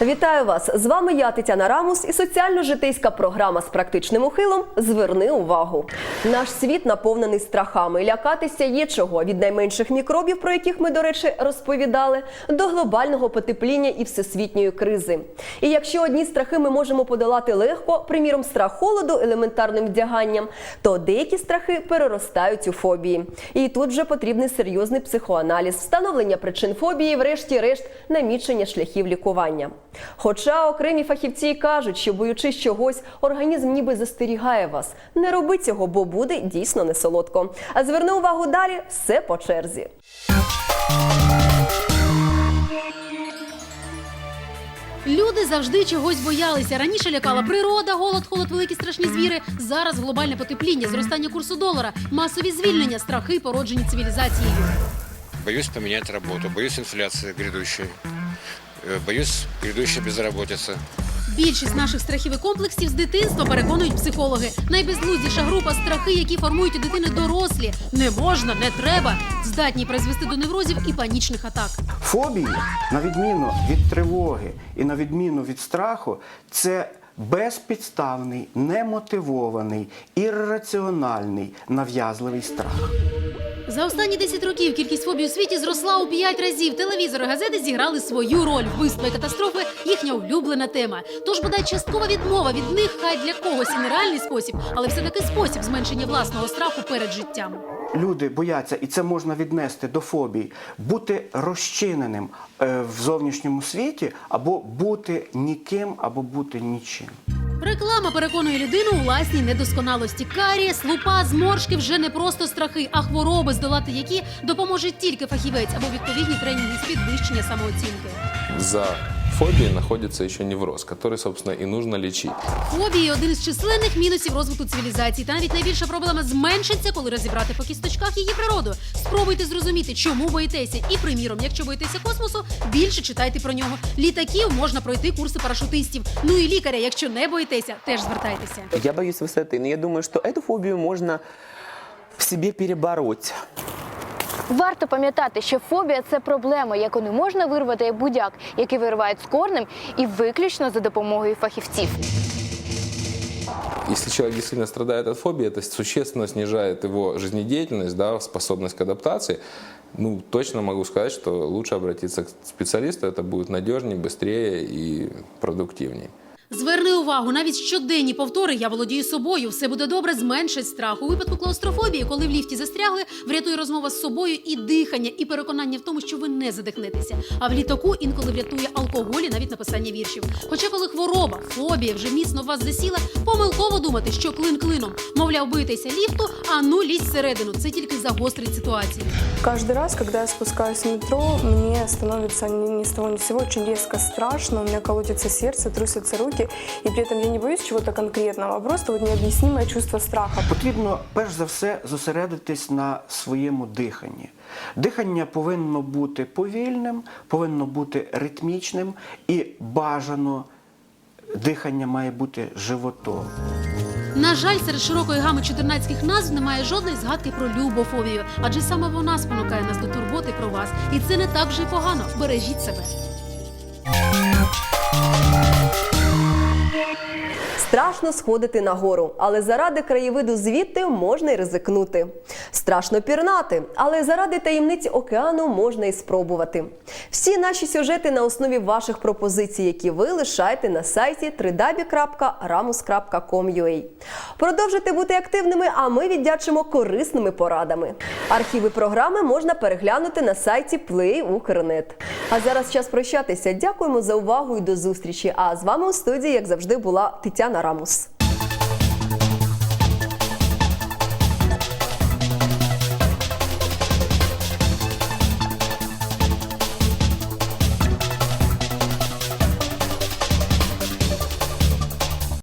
Вітаю вас! З вами я, Тетяна Рамус, і соціально-житейська програма з практичним ухилом Зверни увагу. Наш світ наповнений страхами. Лякатися є чого від найменших мікробів, про яких ми, до речі, розповідали, до глобального потепління і всесвітньої кризи. І якщо одні страхи ми можемо подолати легко, приміром, страх холоду елементарним вдяганням, то деякі страхи переростають у фобії. І тут вже потрібний серйозний психоаналіз, встановлення причин фобії, врешті-решт, намічення шляхів лікування. Хоча окремі фахівці кажуть, що боючись чогось, організм ніби застерігає вас. Не роби цього, бо буде дійсно не солодко. А зверни увагу далі, все по черзі. Люди завжди чогось боялися. Раніше лякала природа, голод, холод, великі страшні звіри. Зараз глобальне потепління, зростання курсу долара, масові звільнення, страхи, породжені цивілізацією. Боюсь поменять работу, боюсь инфляции грядущей, э, боюсь грядущей безработицы. Більшість наших страхів і комплексів з дитинства переконують психологи. Найбезглуздіша група страхи, які формують у дитини дорослі. Не можна, не треба. Здатні призвести до неврозів і панічних атак. Фобії, на відміну від тривоги і на відміну від страху, це безпідставний, немотивований, ірраціональний, нав'язливий страх. За останні 10 років кількість фобій у світі зросла у 5 разів. Телевізори, газети зіграли свою роль. Вбивства і катастрофи їхня улюблена тема. Тож бодай часткова відмова від них, хай для когось і нереальний спосіб, але все таки спосіб зменшення власного страху перед життям. Люди бояться, і це можна віднести до фобій, бути розчиненим е, в зовнішньому світі, або бути ніким, або бути нічим. Реклама переконує людину у власній недосконалості. Карієс, лупа, зморшки вже не просто страхи, а хвороби, здолати які допоможе тільки фахівець або відповідні тренінги з підвищення самооцінки. За фобией находится еще невроз, который, собственно, и нужно лечить. Фобії один із численних мінусів розвитку цивілізації. Та навіть найбільша проблема зменшиться, коли розібрати по кісточках її природу. Спробуйте зрозуміти, чому боїтеся. І, приміром, якщо боїтеся космосу, більше читайте про нього. Літаків можна пройти курси парашутистів. Ну і лікаря, якщо не боїтеся, теж звертайтеся. Я боюсь высоты, но я думаю, что эту фобию можно в себе перебороть. Варто пам'ятати, що фобія це проблема, яку не можна вирвати як будяк, який виривають з корнем і виключно за допомогою фахівців. Если человек действительно страдает от фобии, это существенно снижает его жизнедеятельность, да, способность к адаптации. Ну, точно могу сказать, что лучше обратиться к специалисту, это будет надежнее, быстрее и продуктивнее. Зверни увагу, навіть щоденні повтори я володію собою. Все буде добре, зменшить страх. У випадку клаустрофобії, коли в ліфті застрягли, врятує розмова з собою і дихання, і переконання в тому, що ви не задихнетеся. А в літаку інколи врятує алкоголь і навіть написання віршів. Хоча, коли хвороба, фобія вже міцно вас засіла, помилково думати, що клин клином. Мовляв, бийтеся ліфту, а ну лізь всередину. Це тільки загострить ситуацію. Каждый раз, когда я спускаюсь в метро, мне становится ни, ни с того ни с сего очень резко страшно, у меня колотится сердце, трусятся руки, и при этом я не боюсь чего-то конкретного, а просто вот необъяснимое чувство страха. Потрібно перш за все зосередитись на своєму диханні. Дихання повинно бути повільним, повинно бути ритмічним і бажано дихання має бути животом. На жаль, серед широкої гами чотирнацьких назв немає жодної згадки про любофобію, адже саме вона спонукає нас до турботи про вас. І це не так вже й погано. Бережіть себе. Yeah. Страшно сходити на гору, але заради краєвиду звідти можна й ризикнути. Страшно пірнати, але заради таємниць океану можна і спробувати. Всі наші сюжети на основі ваших пропозицій, які ви лишаєте на сайті www.ramus.com.ua. Продовжуйте бути активними, а ми віддячимо корисними порадами. Архіви програми можна переглянути на сайті Play.Укрнет. А зараз час прощатися. Дякуємо за увагу і до зустрічі. А з вами у студії, як завжди, була Тетяна Рамус.